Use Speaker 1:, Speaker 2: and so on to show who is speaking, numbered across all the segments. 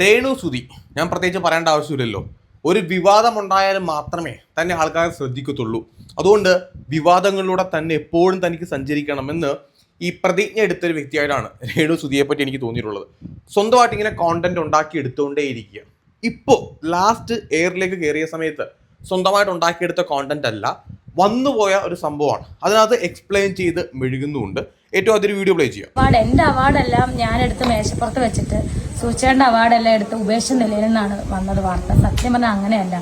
Speaker 1: രേണു സുതി ഞാൻ പ്രത്യേകിച്ച് പറയേണ്ട ആവശ്യമില്ലല്ലോ. ഒരു വിവാദമുണ്ടായാലും മാത്രമേ തന്നെ ആൾക്കാർ ശ്രദ്ധിക്കത്തുള്ളൂ. അതുകൊണ്ട് വിവാദങ്ങളിലൂടെ തന്നെ എപ്പോഴും തനിക്ക് സഞ്ചരിക്കണമെന്ന് ഈ പ്രതിജ്ഞ എടുത്തൊരു വ്യക്തിയായിട്ടാണ് രേണു സുതിയെ പറ്റി എനിക്ക് തോന്നിയിട്ടുള്ളത്. സ്വന്തമായിട്ട് ഇങ്ങനെ കോണ്ടന്റ് ഉണ്ടാക്കി എടുത്തുകൊണ്ടേ ഇരിക്കുക ഇപ്പോൾ ലാസ്റ്റ് എയറിലേക്ക് കയറിയ സമയത്ത് സ്വന്തമായിട്ട് ഉണ്ടാക്കിയെടുത്ത കോണ്ടന്റ് അല്ല വന്നുപോയ ഒരു സംഭവമാണ്. അതിനകത്ത് എക്സ്പ്ലെയിൻ ചെയ്ത് മെഴുകുന്നുമുണ്ട്. ഏറ്റവും അതൊരു വീഡിയോ പ്ലേ ചെയ്യാം.
Speaker 2: അവാർഡ് എന്റെ അവാർഡെല്ലാം ഞാൻ എടുത്ത് മേശപ്പുറത്ത് വെച്ചിട്ട് സൂചേണ്ട അവാർഡെല്ലാം എടുത്ത് ഉപേക്ഷ നിലയിൽ നിന്നാണ് വന്നത് വാർത്ത. സത്യം പറഞ്ഞാൽ അങ്ങനെയല്ല.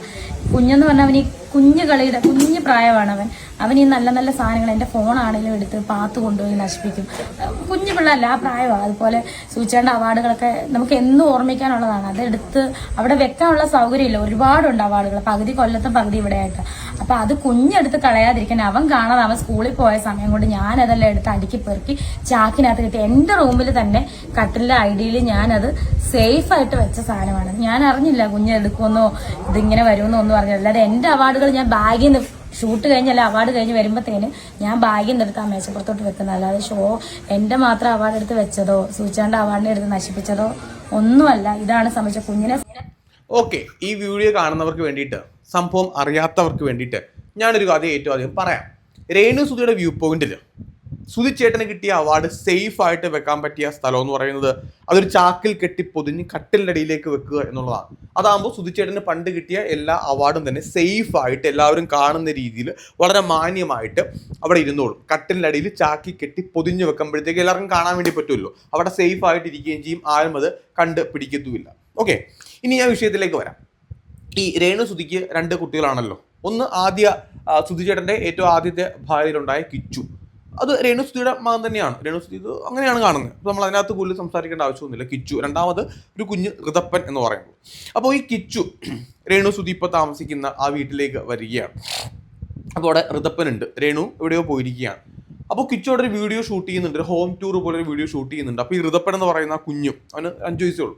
Speaker 2: കുഞ്ഞെന്ന് പറഞ്ഞാൽ അവൻ ഈ കുഞ്ഞു കളിയുടെ കുഞ്ഞു പ്രായമാണ് അവൻ അവൻ ഈ നല്ല നല്ല സാധനങ്ങൾ എന്റെ ഫോണാണെങ്കിലും എടുത്ത് പാത്ത് കൊണ്ടുപോയി നശിപ്പിക്കും. കുഞ്ഞു പിള്ളേരല്ല ആ പ്രായമാണ്. അതുപോലെ സൂചേണ്ട അവാർഡുകളൊക്കെ നമുക്ക് എന്നും ഓർമ്മിക്കാനുള്ളതാണ്. അതെടുത്ത് അവിടെ വെക്കാനുള്ള സൗകര്യമില്ല. ഒരുപാടുണ്ട് അവാർഡുകൾ. പകുതി കൊല്ലത്തും പകുതി ഇവിടെയായിട്ട്. അപ്പൊ അത് കുഞ്ഞെടുത്ത് കളയാതിരിക്കാൻ അവൻ കാണാതെ അവൻ സ്കൂളിൽ പോയ സമയം കൊണ്ട് ഞാനതെല്ലാം എടുത്ത് അടുക്കി പെറുക്കി ചാക്കിനകത്ത് കിട്ടി. എന്റെ റൂമിൽ തന്നെ കട്ടിലിന്റെ ഐഡിയിൽ ഞാനത് സേഫ് ആയിട്ട് വെച്ച സാധനമാണ്. ഞാൻ അറിഞ്ഞില്ല കുഞ്ഞെടുക്കുമെന്നോ ഇതിങ്ങനെ വരുമെന്നോ ഒന്നും അറിഞ്ഞില്ല. അല്ലാതെ എന്റെ അവാർഡുകൾ ഞാൻ ബാഗിൽ നിന്ന് ഷൂട്ട് കഴിഞ്ഞല്ല അവാർഡ് കഴിഞ്ഞ് വരുമ്പോഴത്തേന് ഞാൻ ഭാഗ്യം എടുത്ത് ആ മേശപ്പുറത്തോട്ട് വെക്കുന്നത്. അല്ലാതെ ഷോ എന്റെ മാത്രം അവാർഡ് എടുത്ത് വെച്ചതോ സൂചാണ്ട് അവാർഡിനെ എടുത്ത് നശിപ്പിച്ചതോ ഒന്നുമല്ല. ഇതാണ് സംബന്ധിച്ച കുഞ്ഞിനെ
Speaker 1: ഓക്കെ ഈ വീഡിയോ കാണുന്നവർക്ക് വേണ്ടിയിട്ട് സംഭവം അറിയാത്തവർക്ക് വേണ്ടിയിട്ട് ഞാനൊരു കഥ ഏറ്റവും ആദ്യം പറയാം. രേണു സുധിയുടെ വ്യൂ പോയിന്റിൽ സുധി ചേട്ടന് കിട്ടിയ അവാർഡ് സേഫ് ആയിട്ട് വെക്കാൻ പറ്റിയ സ്ഥലം എന്ന് പറയുന്നത് അതൊരു ചാക്കിൽ കെട്ടി പൊതിഞ്ഞ് കട്ടിലിന്റെ അടിയിലേക്ക് വെക്കുക എന്നുള്ളതാണ്. അതാകുമ്പോൾ സുതിച്ചേട്ടന് പണ്ട് കിട്ടിയ എല്ലാ അവാർഡും തന്നെ സേഫ് ആയിട്ട് എല്ലാവരും കാണുന്ന രീതിയിൽ വളരെ മാന്യമായിട്ട് അവിടെ ഇരുന്നോളും. കട്ടിലിന്റെ അടിയിൽ ചാക്കി കെട്ടി പൊതിഞ്ഞ് വെക്കുമ്പോഴത്തേക്ക് എല്ലാവർക്കും കാണാൻ വേണ്ടി പറ്റുമല്ലോ. അവിടെ സേഫ് ആയിട്ട് ഇരിക്കുകയും ചെയ്യും. ആരും അത് കണ്ട് പിടിക്കത്തുമില്ല. ഓക്കെ ഇനി ഞാൻ വിഷയത്തിലേക്ക് വരാം. ഈ രേണു സുതിക്ക് രണ്ട് കുട്ടികളാണല്ലോ. ഒന്ന് ആദ്യ ആ, ഏറ്റവും ആദ്യത്തെ ഭാര്യയിലുണ്ടായ കിച്ചു. അത് രേണു സുധിയുടെ മകൻ തന്നെയാണ്. രേണു സുധി ഇത് അങ്ങനെയാണ് കാണുന്നത്. അപ്പോൾ നമ്മൾ അതിനകത്ത് കൂടുതൽ സംസാരിക്കേണ്ട ആവശ്യമൊന്നുമില്ല. കിച്ചു രണ്ടാമത് ഒരു കുഞ്ഞ് ഋതപ്പൻ എന്ന് പറയുന്നത്. അപ്പോൾ ഈ കിച്ചു രേണു സുധി ഇപ്പോൾ താമസിക്കുന്ന ആ വീട്ടിലേക്ക് വരികയാണ്. അപ്പോൾ അവിടെ ഋതപ്പനുണ്ട്. രേണു എവിടെയോ പോയിരിക്കുകയാണ്. അപ്പോൾ കിച്ചു അവിടെ ഒരു വീഡിയോ ഷൂട്ട് ചെയ്യുന്നുണ്ട്. ഒരു ഹോം ടൂർ പോലെ ഒരു വീഡിയോ ഷൂട്ട് ചെയ്യുന്നുണ്ട്. അപ്പോൾ ഈ ഋതപ്പൻ എന്ന് പറയുന്ന ആ കുഞ്ഞു അവന് അഞ്ച് വയസ്സേ ഉള്ളൂ.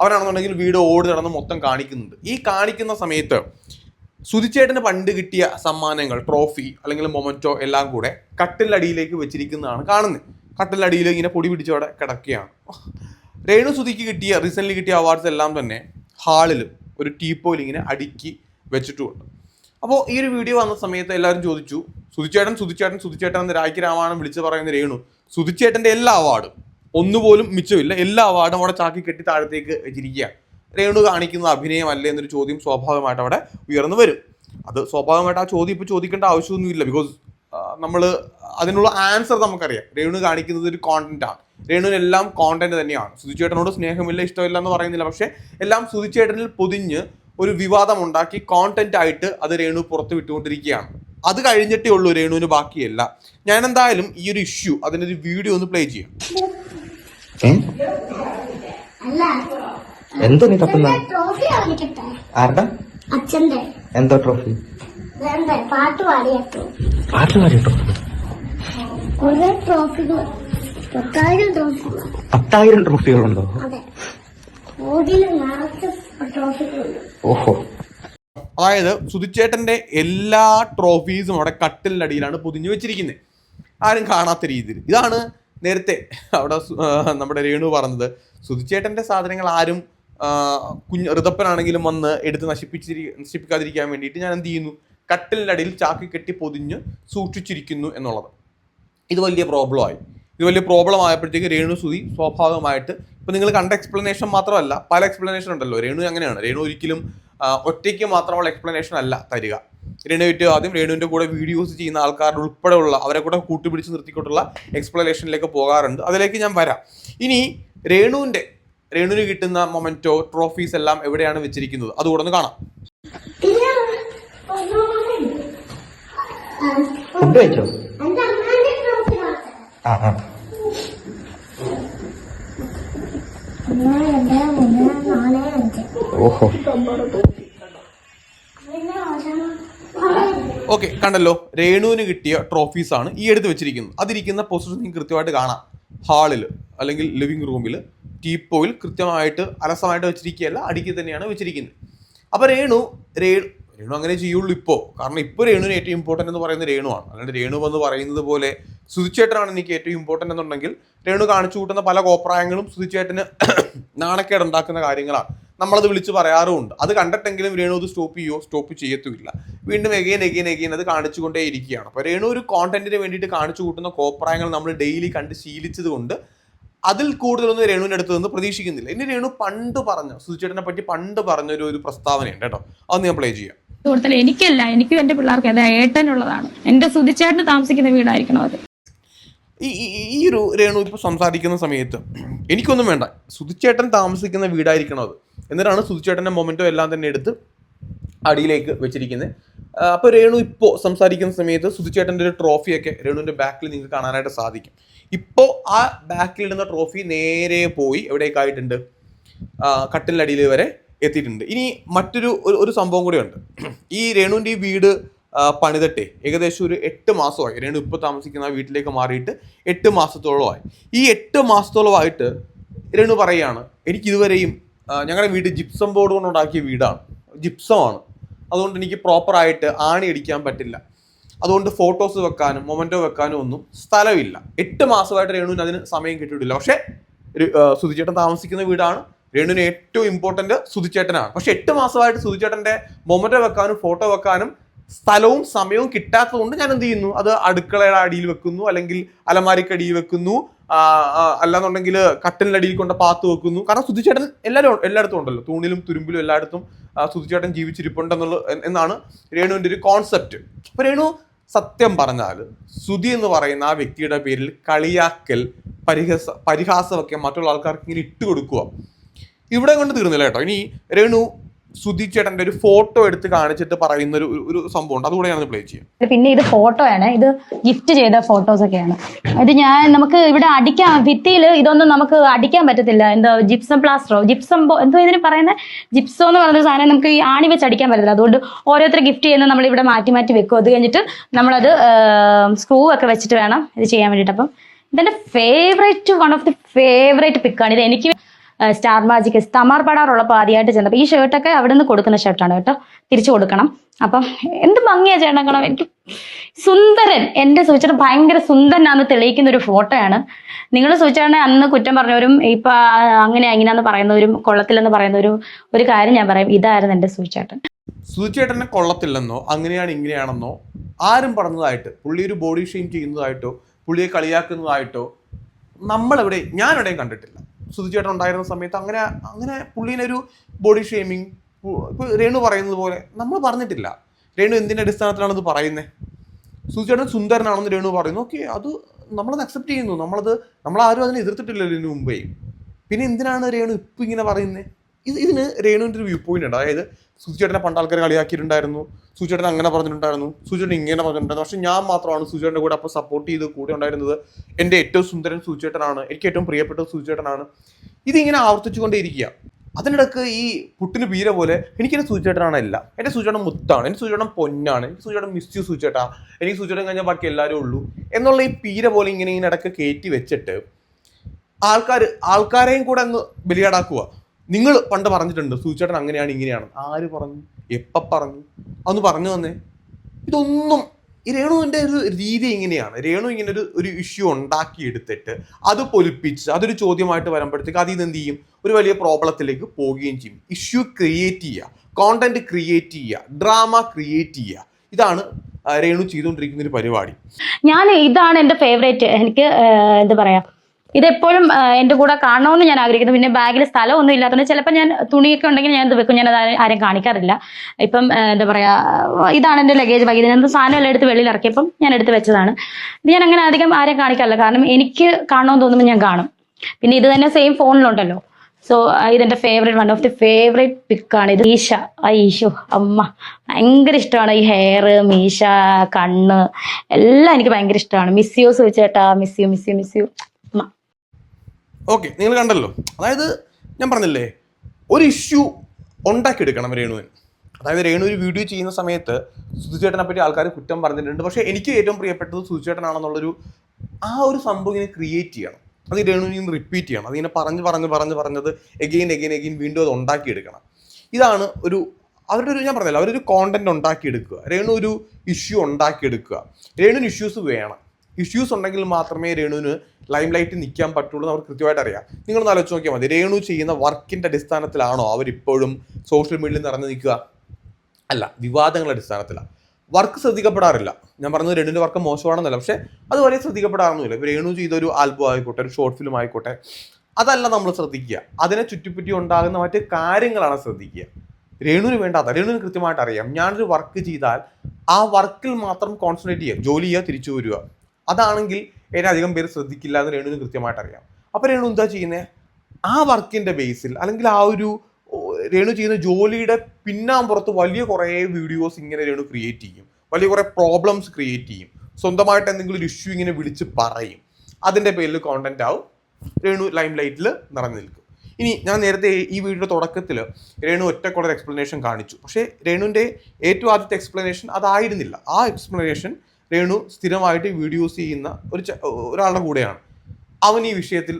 Speaker 1: അവനാണെന്നുണ്ടെങ്കിൽ വീട് ഓടി നടന്ന് മൊത്തം കാണിക്കുന്നുണ്ട്. ഈ കാണിക്കുന്ന സമയത്ത് സുധിച്ചേട്ടന് പണ്ട് കിട്ടിയ സമ്മാനങ്ങൾ ട്രോഫി അല്ലെങ്കിൽ മൊമന്റോ എല്ലാം കൂടെ കട്ടിലടിയിലേക്ക് വെച്ചിരിക്കുന്നതാണ് കാണുന്നത് കട്ടിലടിയിൽ ഇങ്ങനെ പൊടി പിടിച്ചവിടെ കിടക്കുകയാണ്. രേണു സുതിക്ക് കിട്ടിയ റീസെന്റ്ലി കിട്ടിയ അവാർഡ്സ് എല്ലാം തന്നെ ഹാളിൽ ഒരു ടീപ്പോയിൽ ഇങ്ങനെ അടുക്കി വെച്ചിട്ടുമുണ്ട്. അപ്പോൾ ഈ ഒരു വീഡിയോ വന്ന സമയത്ത് എല്ലാവരും ചോദിച്ചു സുതിച്ചേട്ടൻ സുതിച്ചേട്ടൻ സുതിച്ചേട്ടൻ എന്ന് രാഖി രാമായണം വിളിച്ച് പറയുന്ന രേണു സുതിച്ചേട്ടന്റെ എല്ലാ അവാർഡും ഒന്നുപോലും മിച്ചമില്ല. എല്ലാ അവാർഡും അവിടെ ചാക്കി കെട്ടി താഴത്തേക്ക് വെച്ചിരിക്കുകയാണ്. രേണു കാണിക്കുന്ന അഭിനയമല്ലേ എന്നൊരു ചോദ്യം സ്വാഭാവികമായിട്ട് അവിടെ ഉയർന്നു വരും. അത് സ്വാഭാവികമായിട്ട് ആ ചോദ്യം ഇപ്പോൾ ചോദിക്കേണ്ട ആവശ്യമൊന്നുമില്ല ബിക്കോസ് നമ്മൾ അതിനുള്ള ആൻസർ നമുക്കറിയാം. രേണു കാണിക്കുന്നത് ഒരു കോണ്ടന്റ് ആണ്. രേണുവിനെല്ലാം കോണ്ടന്റ് തന്നെയാണ്. സുധിച്ചേട്ടനോട് സ്നേഹമില്ല ഇഷ്ടമില്ല എന്ന് പറയുന്നില്ല. പക്ഷേ എല്ലാം സുധിച്ചേട്ടനിൽ പൊതിഞ്ഞ് ഒരു വിവാദം ഉണ്ടാക്കി കോണ്ടന്റ് ആയിട്ട് അത് രേണു പുറത്ത് വിട്ടുകൊണ്ടിരിക്കുകയാണ്. അത് കഴിഞ്ഞിട്ടേ ഉള്ളൂ രേണുവിന് ബാക്കിയല്ല. ഞാൻ എന്തായാലും ഈ ഒരു ഇഷ്യൂ അതിനൊരു ഒരു വീഡിയോ ഒന്ന് പ്ലേ ചെയ്യാം.
Speaker 3: അല്ല
Speaker 4: എന്തോ നീ തപ്പുന്ന? ആരുടെ?
Speaker 3: അച്ഛന്റെ
Speaker 4: എന്തോ ട്രോഫി
Speaker 3: പാട്ട് പാടിയോ
Speaker 4: പാട്ട് പാടിയ ട്രോഫി
Speaker 3: കുറെ ട്രോഫികൾ പത്തായിരം ട്രോഫികൾ
Speaker 4: പത്തായിരം ട്രോഫികളുണ്ടോ ഓഹോ.
Speaker 1: അതായത് സുധിച്ചേട്ടന്റെ എല്ലാ ട്രോഫീസും അവിടെ കട്ടിലിനടിയിലാണ് പൊതിഞ്ഞു വെച്ചിരിക്കുന്നത് ആരും കാണാത്ത രീതിയിൽ. ഇതാണ് നേരത്തെ അവിടെ നമ്മുടെ രേണു പറഞ്ഞത്. സുധിച്ചേട്ടന്റെ സാധനങ്ങൾ ആരും കുഞ്ഞ് ഋതപ്പനാണെങ്കിലും വന്ന് എടുത്ത് നശിപ്പിച്ചിരി നശിപ്പിക്കാതിരിക്കാൻ വേണ്ടിയിട്ട് ഞാൻ എന്ത് ചെയ്യുന്നു? കട്ടിലിന്റെ അടിയിൽ ചാക്കി കെട്ടി പൊതിഞ്ഞ് സൂക്ഷിച്ചിരിക്കുന്നു എന്നുള്ളത്. ഇത് വലിയ പ്രോബ്ലമായി. ഇത് വലിയ പ്രോബ്ലം ആയപ്പോഴത്തേക്ക് രേണു സുതി സ്വാഭാവികമായിട്ട് ഇപ്പം നിങ്ങൾ കണ്ട എക്സ്പ്ലനേഷൻ മാത്രമല്ല പല എക്സ്പ്ലനേഷൻ ഉണ്ടല്ലോ. രേണു അങ്ങനെയാണ്. രേണു ഒരിക്കലും ഒറ്റയ്ക്ക് മാത്രമുള്ള എക്സ്പ്ലനേഷൻ അല്ല തരിക. രേണു ഏറ്റവും ആദ്യം രേണുവിന്റെ കൂടെ വീഡിയോസ് ചെയ്യുന്ന ആൾക്കാരുടെ ഉൾപ്പെടെയുള്ള അവരെ കൂടെ കൂട്ടുപിടിച്ച് നിർത്തിക്കൊണ്ടുള്ള എക്സ്പ്ലനേഷനിലേക്ക് പോകാറുണ്ട്. അതിലേക്ക് ഞാൻ വരാം. ഇനി രേണുവിന്റെ രേണുവിന് കിട്ടുന്ന മൊമെന്റോ ട്രോഫീസ് എല്ലാം എവിടെയാണ് വെച്ചിരിക്കുന്നത്? അതുകൂടെ ഒന്ന് കാണാം.
Speaker 4: ഫുഡ് കഴിച്ചോ? ആ ആ. ഓഹോ.
Speaker 1: ഓക്കെ കണ്ടല്ലോ. രേണുവിന് കിട്ടിയ ട്രോഫീസ് ആണ് ഈ എടുത്ത് വെച്ചിരിക്കുന്നത്. അതിരിക്കുന്ന പൊസിഷൻ കൃത്യമായിട്ട് കാണാം. ഹാളിൽ അല്ലെങ്കിൽ ലിവിംഗ് റൂമിൽ ടീപ്പോയിൽ കൃത്യമായിട്ട് അലസമായിട്ട് വെച്ചിരിക്കുകയല്ല അടുക്കി തന്നെയാണ് വെച്ചിരിക്കുന്നത്. അപ്പോൾ രേണു രേ രേണു അങ്ങനെ ചെയ്യുള്ളൂ ഇപ്പോൾ കാരണം ഇപ്പോൾ രേണുവിന് ഏറ്റവും ഇമ്പോർട്ടന്റ് എന്ന് പറയുന്നത് രേണുവാണ്. അല്ലാണ്ട് രേണു എന്ന് പറയുന്നത് പോലെ സുതിച്ചേട്ടനാണ് എനിക്ക് ഏറ്റവും ഇമ്പോർട്ടന്റ് എന്നുണ്ടെങ്കിൽ രേണു കാണിച്ചു കൂട്ടുന്ന പല കോപ്രായങ്ങളും സുതിച്ചേട്ടന് നാണക്കേട് ഉണ്ടാക്കുന്ന കാര്യങ്ങളാണ്. നമ്മളത് വിളിച്ച് പറയാറുമുണ്ട്. അത് കണ്ടിട്ടെങ്കിലും രേണു അത് സ്റ്റോപ്പ് ചെയ്യുമോ സ്റ്റോപ്പ് ചെയ്യത്തുമില്ല. വീണ്ടും എഗെയിൻ എഗെയിൻ എഗെയിൻ അത് കാണിച്ചുകൊണ്ടേ ഇരിക്കുകയാണ് അപ്പോൾ രേണു ഒരു കോണ്ടന്റിന് വേണ്ടിയിട്ട് കാണിച്ചു കൂട്ടുന്ന കോപ്രായങ്ങൾ നമ്മൾ ഡെയിലി കണ്ട് ശീലിച്ചത് കൊണ്ട് അതിൽ കൂടുതലൊന്നും രേണുവിന്റെ അടുത്ത് നിന്ന് പ്രതീക്ഷിക്കുന്നില്ല. ഇനി രേണു പണ്ട് പറഞ്ഞു സുധിച്ചേട്ടനെ പറ്റി പണ്ട് പറഞ്ഞൊരു ഒരു പ്രസ്താവനയുണ്ട് കേട്ടോ. അത് ഞാൻ പ്ലേ ചെയ്യാം.
Speaker 2: കൂടുതൽ എനിക്കല്ല എനിക്കും എന്റെ പിള്ളേർക്ക് അത് ഏട്ടനുള്ളതാണ്. എന്റെ സുതിച്ചേട്ടന് താമസിക്കുന്ന വീടായിരിക്കണം അത്.
Speaker 1: ഈ ഒരു രേണു ഇപ്പോൾ സംസാരിക്കുന്ന സമയത്ത് എനിക്കൊന്നും വേണ്ട. സുധിച്ചേട്ടൻ താമസിക്കുന്ന വീടായിരിക്കണം അത്. എന്നിട്ടാണ് സുധിച്ചേട്ടന്റെ മൊമെന്റോ എല്ലാം തന്നെ എടുത്ത് അടിയിലേക്ക് വെച്ചിരിക്കുന്നത് അപ്പോൾ രേണു ഇപ്പോ സംസാരിക്കുന്ന സമയത്ത് സുധിച്ചേട്ടന്റെ ഒരു ട്രോഫിയൊക്കെ രേണുവിന്റെ ബാക്കിൽ നിങ്ങൾക്ക് കാണാനായിട്ട് സാധിക്കും. ഇപ്പോ ആ ബാക്കിൽ ബാക്കിലിടുന്ന ട്രോഫി നേരെ പോയി എവിടേക്കായിട്ടുണ്ട്? കട്ടിലടിയിൽ വരെ എത്തിയിട്ടുണ്ട്. ഇനി മറ്റൊരു ഒരു- സംഭവം കൂടിയുണ്ട്. ഈ രേണുവിന്റെ ഈ വീട് പണിതട്ടെ ഏകദേശം ഒരു എട്ട് മാസമായി. രേണു ഇപ്പോൾ താമസിക്കുന്ന വീട്ടിലേക്ക് മാറിയിട്ട് എട്ട് മാസത്തോളമായി. ഈ എട്ട് മാസത്തോളമായിട്ട് രേണു പറയുകയാണ് എനിക്ക് ഇതുവരെയും ഞങ്ങളുടെ വീട് ജിപ്സം ബോർഡ് കൊണ്ട് ഉണ്ടാക്കിയ വീടാണ്. ജിപ്സമാണ്. അതുകൊണ്ട് എനിക്ക് പ്രോപ്പറായിട്ട് ആണി അടിക്കാൻ പറ്റില്ല. അതുകൊണ്ട് ഫോട്ടോസ് വെക്കാനും മൊമെന്റോ വെക്കാനും ഒന്നും സ്ഥലമില്ല. എട്ട് മാസമായിട്ട് രേണുവിന് അതിന് സമയം കിട്ടിയിട്ടില്ല. പക്ഷേ സുധിച്ചേട്ടൻ താമസിക്കുന്ന വീടാണ്. രേണുവിന് ഏറ്റവും ഇമ്പോർട്ടന്റ് സുധിച്ചേട്ടനാണ്. പക്ഷേ എട്ട് മാസമായിട്ട് സുധിച്ചേട്ടന്റെ മൊമെന്റോ വെക്കാനും ഫോട്ടോ വെക്കാനും സ്ഥലവും സമയവും കിട്ടാത്തതുകൊണ്ട് ഞാൻ എന്ത് ചെയ്യുന്നു? അത് അടുക്കളയുടെ അടിയിൽ വെക്കുന്നു അല്ലെങ്കിൽ അലമാരിക്കടിയിൽ വെക്കുന്നു അല്ലാന്നുണ്ടെങ്കിൽ കട്ടലിനടിയിൽ കൊണ്ട് പാത്ത് വെക്കുന്നു. കാരണം സുധിച്ചേട്ടൻ എല്ലാവരും എല്ലായിടത്തും ഉണ്ടല്ലോ. തൂണിലും തുരുമ്പിലും എല്ലായിടത്തും സുധിച്ചേട്ടൻ ജീവിച്ചിരിപ്പുണ്ടെന്നുള്ള എന്നാണ് രേണുവിന്റെ ഒരു കോൺസെപ്റ്റ് അപ്പോൾ രേണു സത്യം പറഞ്ഞാൽ സുധി എന്ന് പറയുന്ന ആ വ്യക്തിയുടെ പേരിൽ കളിയാക്കൽ പരിഹസ പരിഹാസമൊക്കെ മറ്റുള്ള ആൾക്കാർക്ക് ഇങ്ങനെ ഇട്ട് കൊടുക്കുക ഇവിടെ കൊണ്ട് തീർന്നില്ല കേട്ടോ. ഇനി രേണു സുധി ചേട്ടന്റെ ഒരു ഫോട്ടോ എടുത്ത് കാണിച്ചിട്ട് പറയുന്ന ഒരു ഒരു സംഭവം ഉണ്ട് അതുകൂടെ ഞാൻ പ്ലേ ചെയ്യാം
Speaker 2: പിന്നെ ഇത് ഫോട്ടോയാണ് ഇത് ഗിഫ്റ്റ് ചെയ്ത ഫോട്ടോസ് ഒക്കെയാണ്. ഇത് ഞാൻ നമുക്ക് ഇവിടെ അടിക്കാൻ ഭിത്തിയിൽ ഇതൊന്നും നമുക്ക് അടിക്കാൻ പറ്റത്തില്ല. എന്താ ജിപ്സം പ്ലാസ്റ്ററോ ജിപ്സം എന്തോ ഇതിന് പറയുന്ന? ജിപ്സോ എന്ന് പറയുന്ന സാധനം നമുക്ക് ഈ ആണി വെച്ച് അടിക്കാൻ പറ്റത്തില്ല. അതുകൊണ്ട് ഓരോരുത്തർ ഗിഫ്റ്റ് ചെയ്യുന്ന നമ്മൾ ഇവിടെ മാറ്റി മാറ്റി വെക്കും. അത് കഴിഞ്ഞിട്ട് നമ്മളത് സ്ക്രൂ ഒക്കെ വെച്ചിട്ട് വേണം ഇത് ചെയ്യാൻ വേണ്ടിയിട്ട്. അപ്പം ഇതെന്റെ favourite one of the favourite പിക്കാണ് ഇത് എനിക്ക് സ്റ്റാർ മാജിക് തമാർ പടാറുള്ളപ്പോൾ ആദ്യമായിട്ട് ചെന്നപ്പോൾ ഈ ഷർട്ടൊക്കെ അവിടെ നിന്ന് കൊടുക്കുന്ന ഷർട്ടാണ് കേട്ടോ. തിരിച്ചു കൊടുക്കണം. അപ്പം എന്ത് ഭംഗിയാ ചേട്ടക്കണം എനിക്ക് സുന്ദരൻ. എന്റെ സൂചന ഭയങ്കര സുന്ദരനാന്ന് തെളിയിക്കുന്ന ഒരു ഫോട്ടോയാണ്. നിങ്ങൾ സൂചന അന്ന് കുറ്റം പറഞ്ഞവരും ഇപ്പൊ അങ്ങനെ അങ്ങനെയാന്ന് പറയുന്നവരും കൊള്ളത്തില്ലെന്ന് പറയുന്നവരും ഒരു കാര്യം ഞാൻ പറയും. ഇതായിരുന്നു എന്റെ സൂചേട്ടൻ
Speaker 1: സൂചേട്ടനെ കൊള്ളത്തില്ലെന്നോ അങ്ങനെയാണ് ഇങ്ങനെയാണെന്നോ ആരും പറഞ്ഞതായിട്ട് പുള്ളി ഒരു ബോഡി ഷെയിം ചെയ്യുന്നതായിട്ടോ പുള്ളിയെ കളിയാക്കുന്നതായിട്ടോ നമ്മളെവിടെ ഞാനെവിടെയും കണ്ടിട്ടില്ല. സുധിച്ചേട്ടൻ ഉണ്ടായിരുന്ന സമയത്ത് അങ്ങനെ അങ്ങനെ പുള്ളീനെ ഒരു ബോഡി ഷെയ്മിങ് ഇപ്പോൾ രേണു പറയുന്നത് പോലെ നമ്മൾ പറഞ്ഞിട്ടില്ല. രേണു എന്തിന്റെ അടിസ്ഥാനത്തിലാണ് ഇത് പറയുന്നത് സുധിച്ചേട്ടൻ സുന്ദരനാണെന്ന് രേണു പറയുന്നു. ഓക്കെ അത് നമ്മളത് അക്സെപ്റ്റ് ചെയ്യുന്നു. നമ്മളത് നമ്മളാരും അതിനെ എതിർത്തിട്ടില്ലല്ലോ ഇതിനു മുമ്പേ. പിന്നെ എന്തിനാണ് രേണു ഇപ്പം ഇങ്ങനെ പറയുന്നത് ഇത് ഇതിന് രേണുവിന്റെ ഒരു വ്യൂ പോയിന്റ് ഉണ്ട്. അതായത് സുചേട്ടനെ പണ്ട് ആൾക്കാർ കളിയാക്കിയിട്ടുണ്ടായിരുന്നു. സുചേട്ടൻ അങ്ങനെ പറഞ്ഞിട്ടുണ്ടായിരുന്നു. സുചേട്ടൻ ഇങ്ങനെ പറഞ്ഞിട്ടുണ്ടായിരുന്നു. പക്ഷെ ഞാൻ മാത്രമാണ് സുചേട്ടന്റെ കൂടെ അപ്പോൾ സപ്പോർട്ട് ചെയ്ത് കൂടെ ഉണ്ടായിരുന്നത്. എന്റെ ഏറ്റവും സുന്ദരൻ സുചേട്ടനാണ് എനിക്ക് ഏറ്റവും പ്രിയപ്പെട്ട സുചേട്ടനാണ് ഇതിങ്ങനെ ആവർത്തിച്ചുകൊണ്ടേയിരിക്കുക. അതിനിടക്ക് ഈ പുട്ടിന് പീര പോലെ എനിക്കെന്റെ സൂചേട്ടനാണല്ല എന്റെ സൂചേട്ടൻ മുത്താണ്. എന്റെ സൂചേട്ടൻ പൊന്നാണ്. എനിക്ക് സൂചേട്ടൻ മിസ് യു സൂചേട്ടാ എനിക്ക് സൂചേട്ടൻ കഴിഞ്ഞാൽ ബാക്കി എല്ലാവരും ഉള്ളൂ. എന്നുള്ള ഈ പീര പോലെ ഇങ്ങനെ ഇങ്ങനെ ഇടയ്ക്ക് കയറ്റി വെച്ചിട്ട് ആൾക്കാർ ആൾക്കാരെയും കൂടെ അങ്ങ് ബലിയാടാക്കുക. നിങ്ങൾ പണ്ട് പറഞ്ഞിട്ടുണ്ട് സൂചേട്ടൻ അങ്ങനെയാണ് ഇങ്ങനെയാണ്. ആര് പറഞ്ഞു? എപ്പ പറഞ്ഞു? അതൊന്ന് പറഞ്ഞു വന്നേ ഇതൊന്നും ഈ രേണുവിന്റെ ഒരു രീതി ഇങ്ങനെയാണ്. രേണു ഇങ്ങനെ ഒരു ഒരു ഇഷ്യൂ ഉണ്ടാക്കിയെടുത്തിട്ട് അത് പൊലിപ്പിച്ച് അതൊരു ചോദ്യമായിട്ട് വരുമ്പോഴത്തേക്ക് അതിൽ നിന്ന് എന്ത് ചെയ്യും? ഒരു വലിയ പ്രോബ്ലത്തിലേക്ക് പോവുകയും ചെയ്യും. ഇഷ്യൂ ക്രിയേറ്റ് ചെയ്യുക. കോണ്ടന്റ് ക്രിയേറ്റ് ചെയ്യുക. ഡ്രാമ ക്രിയേറ്റ് ചെയ്യുക. ഇതാണ് രേണു ചെയ്തുകൊണ്ടിരിക്കുന്ന ഒരു പരിപാടി.
Speaker 2: ഞാൻ ഇതാണ് എന്റെ ഫേവറേറ്റ് എനിക്ക് എന്താ പറയാ ഇതെപ്പോഴും എന്റെ കൂടെ കാണണമെന്ന് ഞാൻ ആഗ്രഹിക്കുന്നു. പിന്നെ ബാഗിൽ സ്ഥലമൊന്നും ഇല്ലാത്തതുകൊണ്ട് ചിലപ്പോൾ ഞാൻ തുണിയൊക്കെ ഉണ്ടെങ്കിൽ ഞാൻ ഇത് വെക്കും. ഞാൻ അത് ആരും കാണിക്കാറില്ല. ഇപ്പം എന്താ പറയാ ഇതാണ് എന്റെ ലഗേജ് ബാഗ് ഇതിനകത്ത് സാധനം എല്ലാം എടുത്ത് വെളിയിൽ ഇറക്കിയപ്പം ഞാൻ എടുത്ത് വെച്ചതാണ്. ഇത് ഞാൻ അങ്ങനെ അധികം ആരെയും കാണിക്കാറില്ല. കാരണം എനിക്ക് കാണണമെന്ന് തോന്നുമ്പോൾ ഞാൻ കാണും. പിന്നെ ഇത് തന്നെ സെയിം ഫോണിലുണ്ടല്ലോ സോ ഇതെന്റെ favourite one of the favourite പിക്കാണ് ഇത് മീശ ഈശോ അമ്മ. ഭയങ്കര ഇഷ്ടമാണ്. ഈ ഹെയർ മീശ കണ്ണ് എല്ലാം എനിക്ക് ഭയങ്കര ഇഷ്ടമാണ്. Miss you ചോദിച്ചേട്ടാ miss you miss you miss you
Speaker 1: okay നിങ്ങൾ കണ്ടല്ലോ. അതായത് ഞാൻ പറഞ്ഞില്ലേ ഒരു ഇഷ്യൂ ഉണ്ടാക്കിയെടുക്കണം രേണുവൻ അതായത് രേണു ഒരു വീഡിയോ ചെയ്യുന്ന സമയത്ത് സുധിച്ചേട്ടനെ പറ്റി ആൾക്കാർ കുറ്റം പറഞ്ഞിട്ടുണ്ട്. പക്ഷേ എനിക്ക് ഏറ്റവും പ്രിയപ്പെട്ടത് സുധിച്ചേട്ടനാണെന്നുള്ളൊരു ആ ഒരു സംഭവം ഇങ്ങനെ ക്രിയേറ്റ് ചെയ്യണം. അത് രേണുവിനെ ഇങ്ങനെ റിപ്പീറ്റ് ചെയ്യണം. അതിങ്ങനെ പറഞ്ഞ് പറഞ്ഞ് പറഞ്ഞ് പറഞ്ഞത് എഗെയിൻ എഗെയിൻ എഗെയിൻ വീണ്ടും അത് ഉണ്ടാക്കിയെടുക്കണം. ഇതാണ് ഒരു അവരുടെ ഒരു ഞാൻ പറഞ്ഞല്ലോ അവരൊരു കോണ്ടന്റ് ഉണ്ടാക്കിയെടുക്കുക. രേണു ഒരു ഇഷ്യൂ ഉണ്ടാക്കിയെടുക്കുക. രേണുവിന് ഇഷ്യൂസ് വേണം. ഇഷ്യൂസ് ഉണ്ടെങ്കിൽ മാത്രമേ രേണുവിന് ലൈം ലൈറ്റ് നിൽക്കാൻ പറ്റുള്ളൂ എന്ന് അവർ കൃത്യമായിട്ട് അറിയാം. നിങ്ങൾ ആലോചിച്ച് നോക്കിയാൽ മതി. രേണു ചെയ്യുന്ന വർക്കിന്റെ അടിസ്ഥാനത്തിലാണോ അവരിപ്പോഴും സോഷ്യൽ മീഡിയയിൽ നിറഞ്ഞു നിൽക്കുക? അല്ല വിവാദങ്ങളുടെ അടിസ്ഥാനത്തിലാണ് വർക്ക് ശ്രദ്ധിക്കപ്പെടാറില്ല. ഞാൻ പറഞ്ഞത് രണ്ടിന്റെ വർക്ക് മോശമാണെന്നല്ല. പക്ഷേ അത് വരെ ശ്രദ്ധിക്കപ്പെടാറൊന്നുമില്ല. ഇപ്പോൾ രേണു ചെയ്തൊരു ആൽബം ആയിക്കോട്ടെ ഒരു ഷോർട്ട് ഫിലിം ആയിക്കോട്ടെ അതല്ല നമ്മൾ ശ്രദ്ധിക്കുക. അതിനെ ചുറ്റിപ്പറ്റി ഉണ്ടാകുന്ന മറ്റ് കാര്യങ്ങളാണ് ശ്രദ്ധിക്കുക. രേണുവിന് വേണ്ടാത്ത രേണുവിന് കൃത്യമായിട്ട് അറിയാം. ഞാനൊരു വർക്ക് ചെയ്താൽ ആ വർക്കിൽ മാത്രം കോൺസെൻട്രേറ്റ് ചെയ്യുക. ജോലി ചെയ്യുക തിരിച്ചു വരിക. അതാണെങ്കിൽ എന്നെ അധികം പേര് ശ്രദ്ധിക്കില്ല എന്ന് രേണുവിന് കൃത്യമായിട്ട് അറിയാം. അപ്പോൾ രേണു എന്താ ചെയ്യുന്നത് ആ വർക്കിന്റെ ബേസിൽ അല്ലെങ്കിൽ ആ ഒരു രേണു ചെയ്യുന്ന ജോലിയുടെ പിന്നാമ്പുറത്ത് വലിയ കുറേ വീഡിയോസ് ഇങ്ങനെ രേണു ക്രിയേറ്റ് ചെയ്യും. വലിയ കുറേ പ്രോബ്ലംസ് ക്രിയേറ്റ് ചെയ്യും. സ്വന്തമായിട്ട് എന്തെങ്കിലും ഒരു ഇഷ്യൂ ഇങ്ങനെ വിളിച്ച് പറയും. അതിന്റെ പേരിൽ കോണ്ടന്റ് ആവും. രേണു ലൈം ലൈറ്റിൽ നിറഞ്ഞു നിൽക്കും. ഇനി ഞാൻ നേരത്തെ ഈ വീഡിയോ തുടക്കത്തിൽ രേണു ഒറ്റക്കുള്ള എക്സ്പ്ലനേഷൻ കാണിച്ചു. പക്ഷേ രേണുവിന്റെ ഏറ്റവും ആദ്യത്തെ എക്സ്പ്ലനേഷൻ അതായിരുന്നില്ല. ആ എക്സ്പ്ലനേഷൻ രേണു സ്ഥിരമായിട്ട് വീഡിയോസ് ചെയ്യുന്ന ഒരു ഒരാളുടെ കൂടെയാണ്. അവൻ ഈ വിഷയത്തിൽ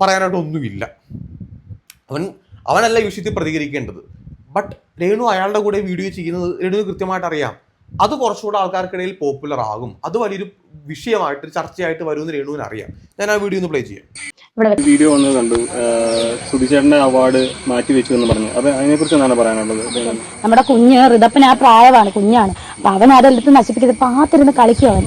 Speaker 1: പറയാനായിട്ട് ഒന്നുമില്ല അവൻ അവനല്ല ഈ വിഷയത്തിൽ പ്രതികരിക്കേണ്ടത്. ബട്ട് രേണു അയാളുടെ കൂടെ വീഡിയോ ചെയ്യുന്നത് രേണു കൃത്യമായിട്ട് അറിയാം അത് കുറച്ചുകൂടെ ആൾക്കാർക്കിടയിൽ പോപ്പുലർ ആകും. അത് വലിയൊരു വിഷയമായിട്ട് ചർച്ചയായിട്ട് വരുമെന്ന് രേണുവിന് അറിയാം. ഞാൻ ആ വീഡിയോ ഒന്ന് പ്ലേ ചെയ്യാം.
Speaker 2: ഇവിടെ
Speaker 5: വീഡിയോ ഒന്ന് കണ്ടു. സുധിചേട്ടന്റെ അവാർഡ് മാറ്റി വെച്ചു എന്ന് പറഞ്ഞു. അപ്പൊ അതിനെ കുറിച്ച് എന്താണ് പറയാനുള്ളത്?
Speaker 2: നമ്മുടെ കുഞ്ഞ് ഋതപ്പന് ആ പ്രായമാണ് കുഞ്ഞാണ്. അപ്പൊ അവൻ അതെടുത്ത് നശിപ്പിക്കുന്നത് പാത്തിരുന്ന് കളിക്കും അവൻ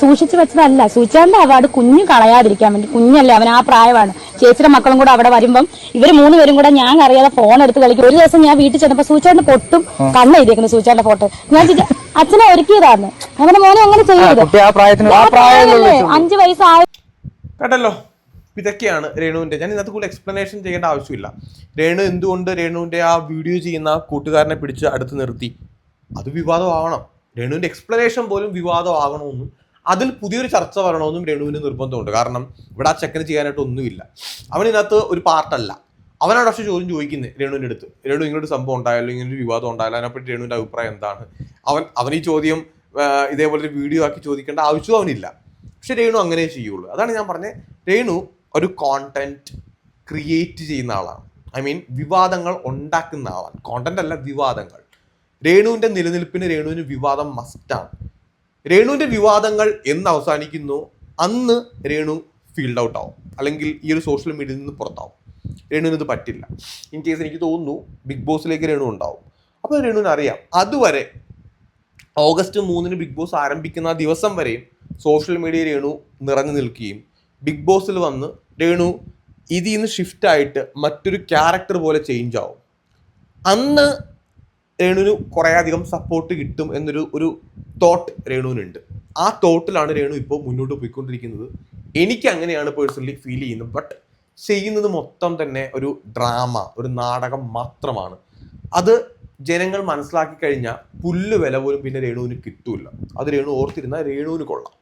Speaker 2: സൂക്ഷിച്ചു വെച്ചതല്ല. സൂചാന്റെ അവാർഡ് കുഞ്ഞു കളയാതിരിക്കാൻ വേണ്ടി. കുഞ്ഞല്ലേ അവൻ ആ പ്രായമാണ് ചേച്ചിയുടെ മക്കളും കൂടെ അവിടെ വരുമ്പം ഇവർ മൂന്ന് മൂന്നുപേരും കൂടെ ഞാൻ അറിയാതെ ഫോൺ എടുത്ത് കളിക്കും. ഒരു ദിവസം ഞാൻ വീട്ടിൽ ചെന്നപ്പോ സൂചാന്റെ പൊട്ടും. കണ്ണെഴുതിയിരിക്കുന്നു സൂചാന്റെ ഫോട്ടോ. ഞാൻ അച്ഛനെ ഒരുക്കിയതാണ് അവന്റെ മോനെ അങ്ങനെ ചെയ്യരുത് അഞ്ചു വയസ്സായ
Speaker 1: കേട്ടല്ലോ? ഇതൊക്കെയാണ് രേണുവിന്റെ ഞാൻ ഇന്നത്തെ കൂടുതൽ എക്സ്പ്ലനേഷൻ ചെയ്യേണ്ട ആവശ്യമില്ല. രേണു എന്തുകൊണ്ട് രേണുവിന്റെ ആ വീഡിയോ ചെയ്യുന്ന കൂട്ടുകാരനെ പിടിച്ച് അടുത്ത് നിർത്തി? അത് വിവാദമാവണം. രേണുവിന്റെ എക്സ്പ്ലനേഷൻ പോലും വിവാദമാകണമെന്നും അതിൽ പുതിയൊരു ചർച്ച വരണമെന്നും രേണുവിന് നിർബന്ധമുണ്ട്. കാരണം ഇവിടെ ആ ചെക്കന് ചെയ്യാനായിട്ട് ഒന്നുമില്ല. അവൻ ഇതിനകത്ത് ഒരു പാർട്ടല്ല. അവനാണ് പക്ഷേ ചോദ്യം ചോദിക്കുന്നത് രേണുവിന്റെ അടുത്ത്. രേണു ഇങ്ങനൊരു സംഭവം ഉണ്ടായാലും? ഇങ്ങനൊരു വിവാദം ഉണ്ടായാലും? അതിനെപ്പറ്റി രേണുവിന്റെ അഭിപ്രായം എന്താണ്? അവൻ അവൻ ഈ ചോദ്യം ഇതേപോലെ വീഡിയോ ആക്കി ചോദിക്കേണ്ട ആവശ്യവും അവനില്ല. പക്ഷെ രേണു അങ്ങനെ ചെയ്യുള്ളൂ. അതാണ് ഞാൻ പറഞ്ഞത് രേണു ഒരു കോണ്ടന്റ് ക്രിയേറ്റ് ചെയ്യുന്ന ആളാണ്. ഐ മീൻ വിവാദങ്ങൾ ഉണ്ടാക്കുന്ന ആളാണ്. കോണ്ടന്റ് അല്ല വിവാദങ്ങൾ. രേണുവിന്റെ നിലനിൽപ്പിന് രേണുവിന് വിവാദം മസ്റ്റാണ് രേണുവിന്റെ വിവാദങ്ങൾ എന്ന് അവസാനിക്കുന്നു. അന്ന് രേണു ഫീൽഡ് ഔട്ട് ആവും. അല്ലെങ്കിൽ ഈ ഒരു സോഷ്യൽ മീഡിയയിൽ നിന്ന് പുറത്താവും. രേണുവിന് ഇത് പറ്റില്ല. ഇൻ കേസ് എനിക്ക് തോന്നുന്നു ബിഗ് ബോസിലേക്ക് രേണു ഉണ്ടാവും. അപ്പോൾ രേണുവിന് അറിയാം. അതുവരെ ഓഗസ്റ്റ് മൂന്നിന് ബിഗ് ബോസ് ആരംഭിക്കുന്ന ആ ദിവസം വരെയും സോഷ്യൽ മീഡിയ രേണു നിറഞ്ഞു നിൽക്കുകയും ബിഗ് ബോസിൽ വന്ന് രേണു ഇതിൽ നിന്ന് ഷിഫ്റ്റ് ആയിട്ട് മറ്റൊരു ക്യാരക്ടർ പോലെ ചേഞ്ച് ആവും. അന്ന് രേണുവിന് കുറേ അധികം സപ്പോർട്ട് കിട്ടും എന്നൊരു ഒരു തോട്ട് രേണുവിനുണ്ട്. ആ തോട്ടിലാണ് രേണു ഇപ്പോൾ മുന്നോട്ട് പോയിക്കൊണ്ടിരിക്കുന്നത്. എനിക്ക് അങ്ങനെയാണ് പേഴ്സണലി ഫീൽ ചെയ്യുന്നത്. ബട്ട് ചെയ്യുന്നത് മൊത്തം തന്നെ ഒരു ഡ്രാമ ഒരു നാടകം മാത്രമാണ്. അത് ജനങ്ങൾ മനസ്സിലാക്കി കഴിഞ്ഞാൽ പുല്ല് വില പോലും പിന്നെ രേണുവിന് കിട്ടൂല. അത് രേണു ഓർത്തിരുന്നാൽ രേണുവിന് കൊള്ളാം.